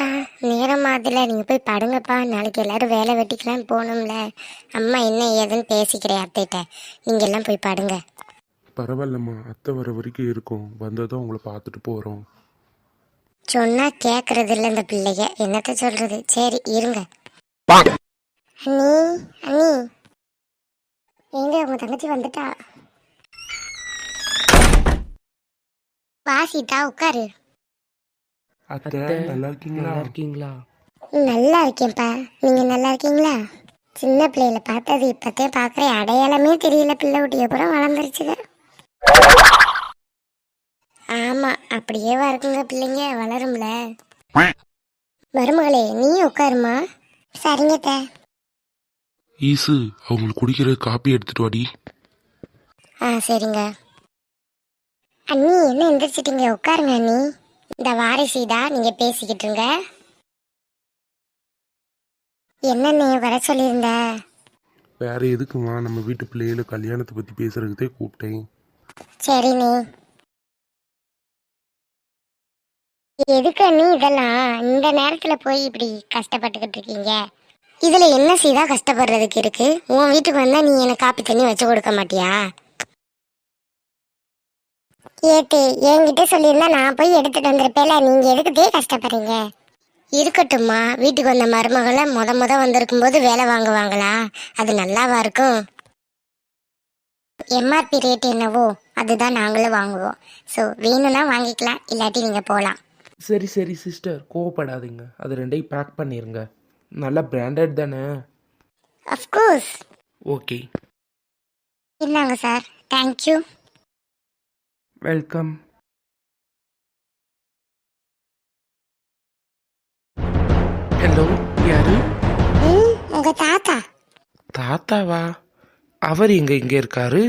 பசிக்குதுல நீங்க போய் படுங்கப்பா. நாளைக்கு எல்லாரும் வேலை வெட்டிக்கலாம் போகணும்ல. அம்மா என்ன ஏதுன்னு பேசிக்கிறேன் அத்தைகிட்ட. நீங்க எல்லாம் போய் படுங்க. பரவாயில்லம்மா. அத்தை வர வரைக்கும் இருக்கும். வந்ததும் உங்களை பார்த்துட்டு போகிறோம் சொன்னா கேக்குறது இல்ல இந்த பிள்ளைங்க என்னத்த சொல்றது? சரி இருங்க. அண்ணி அண்ணி. எங்க உங்க தங்கச்சி வந்துட்டா? வா சீதா உட்காரு. அத்தை நல்லா இருக்கீங்களா நல்லா இருக்கீங்களா நல்லா இருக்கேன்ப்பா நீங்க நல்லா இருக்கீங்களா சின்ன பிள்ளையில பார்த்தது இப்பத்தே பாக்குறேன். அடையாளமே தெரியல. பிள்ளை குட்டி அப்புறம் வளர்ந்துருச்சுங்க. ஆமா அப்படியே இருக்குங்க பிள்ளைங்க. வளரும்ல. மருமகளே நீயும் உட்காருமா சரிங்க. ஈசு அவங்களுக்கு குடிக்கிற காப்பி எடுத்துட்டு வாடி. ஆ சரிங்க. அண்ணி என்ன எந்திரிச்சிட்டீங்க? உட்காருங்க அண்ணி. இந்த வாரிசீதா நீங்க பேசிக்கிட்டு இருங்க. என்னண்ணே வர சொல்லியிருந்த? வேற எதுக்குமா நம்ம வீட்டு பிள்ளைகள கல்யாணத்தை பற்றி பேசுறதுக்கே கூப்பிட்டேன். சரிண்ணே. எதுக்கு அண்ணி இதெல்லாம்? இந்த நேரத்துல போய் இப்படி கஷ்டப்பட்டுக்கிட்டு இருக்கீங்க. இதுல என்ன சீதா கஷ்டப்படுறதுக்கு இருக்கு? உன் வீட்டுக்கு வந்தா நீ எனக்கு காப்பி தண்ணி வச்சு கொடுக்க மாட்டியா? ஏத்தே என்கிட்ட சொல்லியிருந்தா நான் போய் எடுத்துட்டு வந்திருப்பேல நீங்க எதுக்குதே கஷ்டப்படுறீங்க? இருக்கட்டும்மா வீட்டுக்கு வந்த மருமகளை முத முத வந்திருக்கும் போது வேலை வாங்குவாங்களா? அது நல்லாவா இருக்கும்? எம்ஆர்பி ரேட் என்னவோ அதுதான் நாங்களும் வாங்குவோம். ஸோ வேணும்னா வாங்கிக்கலாம் இல்லாட்டி நீங்கள் போகலாம் சரி சரி சிஸ்டர் கோவப்படாதீங்க. அது ரெண்டையும் பேக் பண்ணிருங்க. நல்லா பிராண்டட் தானே? அஃப்கோர்ஸ் ஓகே இந்தாங்க sir thank you welcome hello யாரு? ம் உங்கள் தாத்தா. தாத்தாவா? அவர் எங்க இங்க இருக்காரு?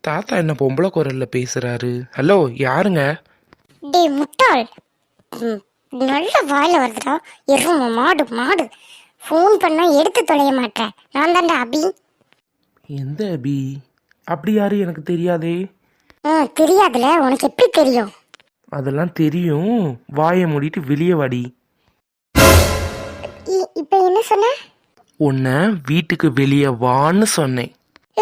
தாத்தா என்ன பொம்பளை குரல்ல பேசுறாரு? ஹலோ யாருங்க? டே முட்டாள். ம், நல்ல வாயில வருதுடா. எரும மாடு மாடு. ஃபோன் பண்ணா எடுத்து தொலைய மாட்டேன். நான் தான்டா அபி. எந்த அபி? அப்படி யாரு எனக்கு தெரியாதே. தெரியாதுல உனக்கு எப்படி தெரியும்? அதெல்லாம் தெரியும். வாயை மூடிட்டு வெளியே வாடி. இப்போ என்ன சொன்ன? உன்னை வீட்டுக்கு வெளியே வான்னு சொன்னேன்.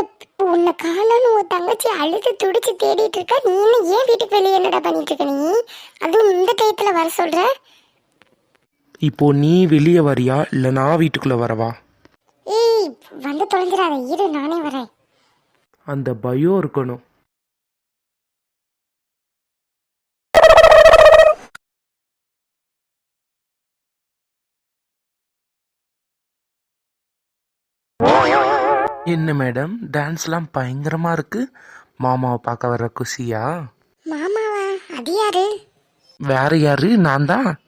இப்போ உன்னை காணோன்னு உன் தங்கச்சி அழுது துடிச்சு தேடிட்டு இருக்கா? நீ என்ன ஏன் வீட்டுக்கு வெளியே என்னடா பண்ணிட்டு இருக்க நீ? அதுவும் இந்த டயத்துல வர சொல்ற? இப்போ நீ வெளியே வரியா? இல்லை நான் வீட்டுக்குள்ள வரவா? ஏய் வந்து தொலைஞ்சிடாத. இரு நானே வரேன். அந்த பயம் இருக்கணும். என்ன மேடம் டான்ஸ்லாம் பயங்கரமா இருக்கு. மாமாவை பார்க்க வர குஷியா? மாமாவா? அது யாரு? வேற யாரு? நான் தான்.